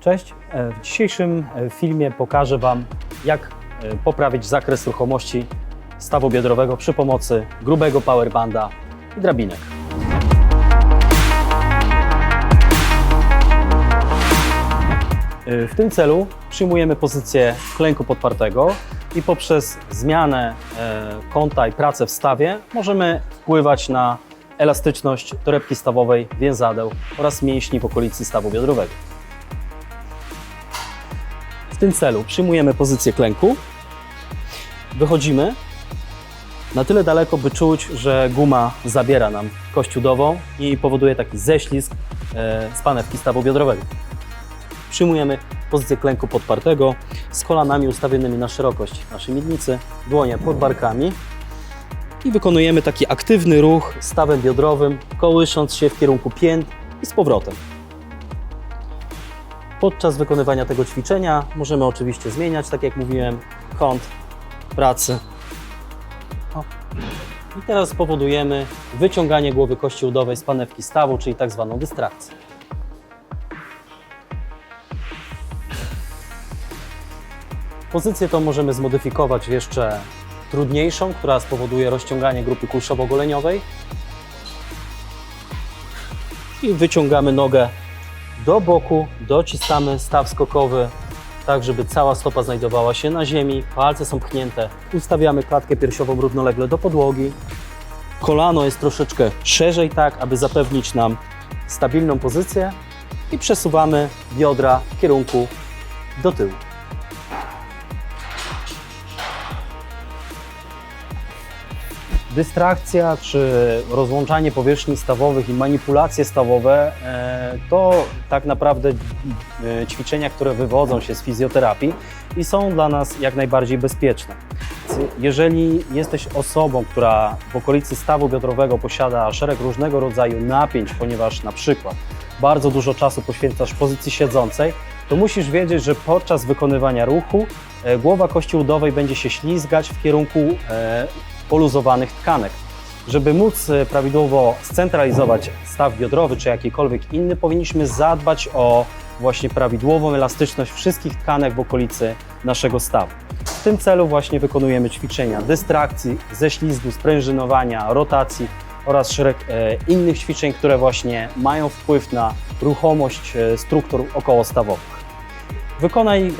Cześć. E, W dzisiejszym e, filmie pokażę Wam, jak e, poprawić zakres ruchomości stawu biodrowego przy pomocy grubego powerbanda i drabinek. W tym celu przyjmujemy pozycję klęku podpartego i poprzez zmianę kąta i pracę w stawie możemy wpływać na elastyczność torebki stawowej, więzadeł oraz mięśni w okolicy stawu biodrowego. Tym celu przyjmujemy pozycję klęku, wychodzimy na tyle daleko, by czuć, że guma zabiera nam kość udową i powoduje taki ześlizg e, z panewki stawu biodrowego. Przyjmujemy pozycję klęku podpartego z kolanami ustawionymi na szerokość naszej miednicy, dłonie pod barkami i wykonujemy taki aktywny ruch stawem biodrowym, kołysząc się w kierunku pięt i z powrotem. Podczas wykonywania tego ćwiczenia możemy oczywiście zmieniać, tak jak mówiłem, kąt pracy. O. I teraz spowodujemy wyciąganie głowy kości udowej z panewki stawu, czyli tak zwaną dystrakcję. Pozycję tą możemy zmodyfikować jeszcze trudniejszą, która spowoduje rozciąganie grupy kulszowo-goleniowej. I wyciągamy nogę do boku, dociskamy staw skokowy, tak żeby cała stopa znajdowała się na ziemi, palce są pchnięte. Ustawiamy klatkę piersiową równolegle do podłogi. Kolano jest troszeczkę szerzej, tak aby zapewnić nam stabilną pozycję i przesuwamy biodra w kierunku do tyłu. Dystrakcja czy rozłączanie powierzchni stawowych i manipulacje stawowe e, to tak naprawdę e, ćwiczenia, które wywodzą się z fizjoterapii i są dla nas jak najbardziej bezpieczne. Jeżeli jesteś osobą, która w okolicy stawu biodrowego posiada szereg różnego rodzaju napięć, ponieważ na przykład bardzo dużo czasu poświęcasz pozycji siedzącej, to musisz wiedzieć, że podczas wykonywania ruchu e, głowa kości udowej będzie się ślizgać w kierunku poluzowanych tkanek. Żeby móc e, prawidłowo scentralizować staw biodrowy czy jakikolwiek inny, powinniśmy zadbać o właśnie prawidłową elastyczność wszystkich tkanek w okolicy naszego stawu. W tym celu właśnie wykonujemy ćwiczenia dystrakcji, ześlizgu, sprężynowania, rotacji oraz szereg e, innych ćwiczeń, które właśnie mają wpływ na ruchomość e, struktur okołostawowych. Wykonaj e,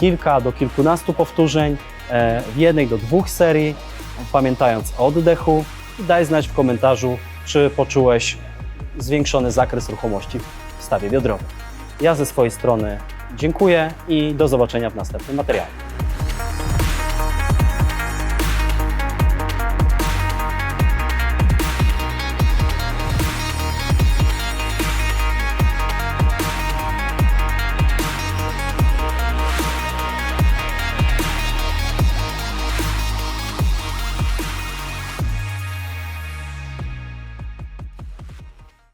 kilka do kilkunastu powtórzeń e, w jednej do dwóch serii, pamiętając o oddechu i daj znać w komentarzu, czy poczułeś zwiększony zakres ruchomości w stawie biodrowym. Ja ze swojej strony dziękuję i do zobaczenia w następnym materiale.